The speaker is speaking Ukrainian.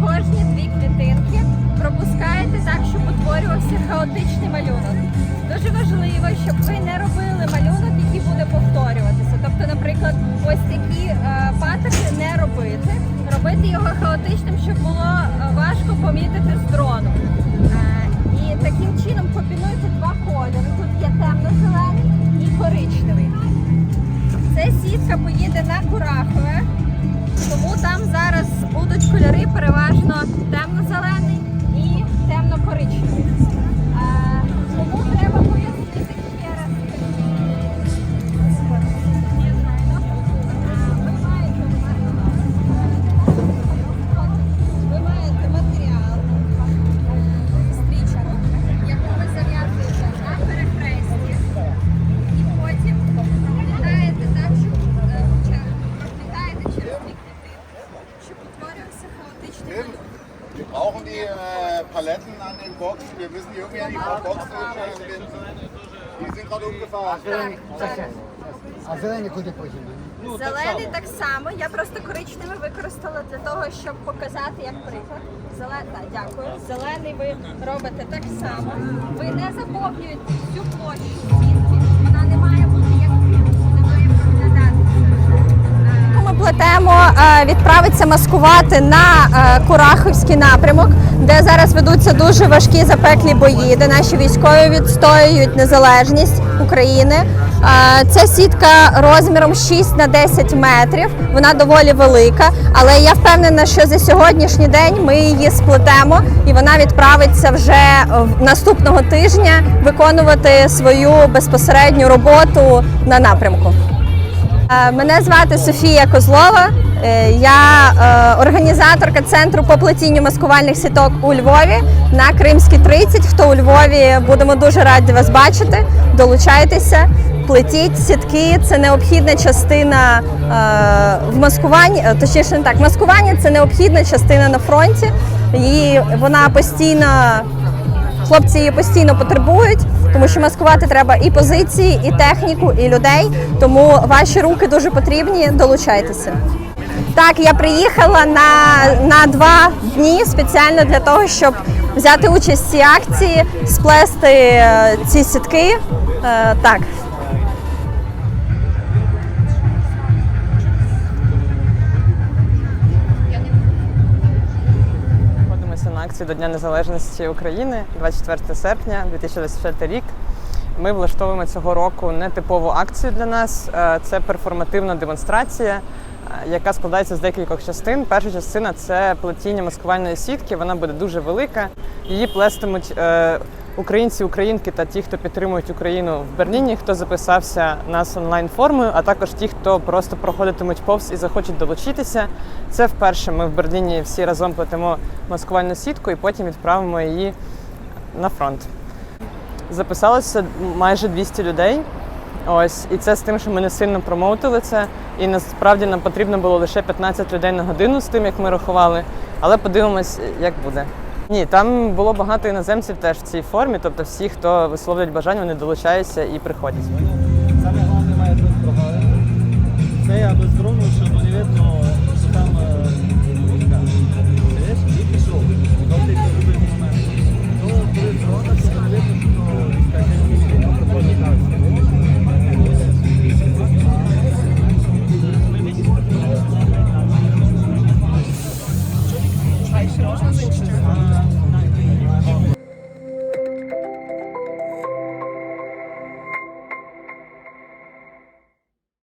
кожні дві клітинки пропускаєте так, щоб утворювався хаотичний малюнок. Дуже важливо, щоб ви не робили малюнок, який буде повторюватися. Тобто, наприклад, ось такі е, паттерни не робити, робити його хаотичним, щоб було е, важко помітити з дрону. Е, і таким чином комбінуйте два кольори. Тут є темно-зелений і коричневий. Ця сітка поїде на Курахове, тому там зараз будуть кольори переважно темно-зелений і темно-коричневий. Малюнок. Wir brauchen die äh, Paletten an den Boxen. Wir müssen die irgendwie an die Boxen hinstellen. Die sind gerade umgefahren. А зелені куди потім? Зелений так само. Я просто коричневий використала для того, щоб показати як приклад. Зелений, так, дякую. Зелений ви робите так само. Ви не заповнюєте всю площу е, маскувати на е, Курахівський напрямок, де зараз ведуться дуже важкі запеклі бої, де наші військові відстоюють незалежність України. Е, Ця сітка розміром 6 на 10 метрів. Вона доволі велика, але я впевнена, що за сьогоднішній день ми її сплетемо і вона відправиться вже наступного тижня виконувати свою безпосередню роботу на напрямку. Е, Мене звати Софія Козлова. Е, Я е, організаторка центру по плетінню маскувальних сіток у Львові на Кримській 30. Хто у Львові, будемо дуже раді вас бачити. Долучайтеся, плетіть сітки. Це необхідна частина е, в маскуванні. Точніше, не так, маскування це необхідна частина на фронті. І вона постійно Хлопці її постійно потребують, тому що маскувати треба і позиції, і техніку, і людей. Тому ваші руки дуже потрібні. Долучайтеся. Так, я приїхала на, на два дні спеціально для того, щоб взяти участь в цій акції, сплести е, ці сітки. Е, так. На акції до Дня Незалежності України 24 серпня 2024 рік. Ми влаштовуємо цього року нетипову акцію для нас. Е, Це перформативна демонстрація, яка складається з декількох частин. Перша частина це плетіння маскувальної сітки. Вона буде дуже велика. Її плестимуть е, українці, українки та ті, хто підтримують Україну в Берліні, хто записався на онлайн формою, а також ті, хто просто проходитимуть повз і захочуть долучитися. Це вперше ми в Берліні всі разом плетемо маскувальну сітку і потім відправимо її на фронт. Записалося майже 200 людей. Ось, і це з тим, що ми не сильно промоутили це. І насправді нам потрібно було лише 15 людей на годину з тим, як ми рахували. Але подивимось, як буде. Ні, там було багато іноземців теж в цій формі, тобто всі, хто висловлюють бажання, вони долучаються і приходять. Саме головне має тут прогалини. Це або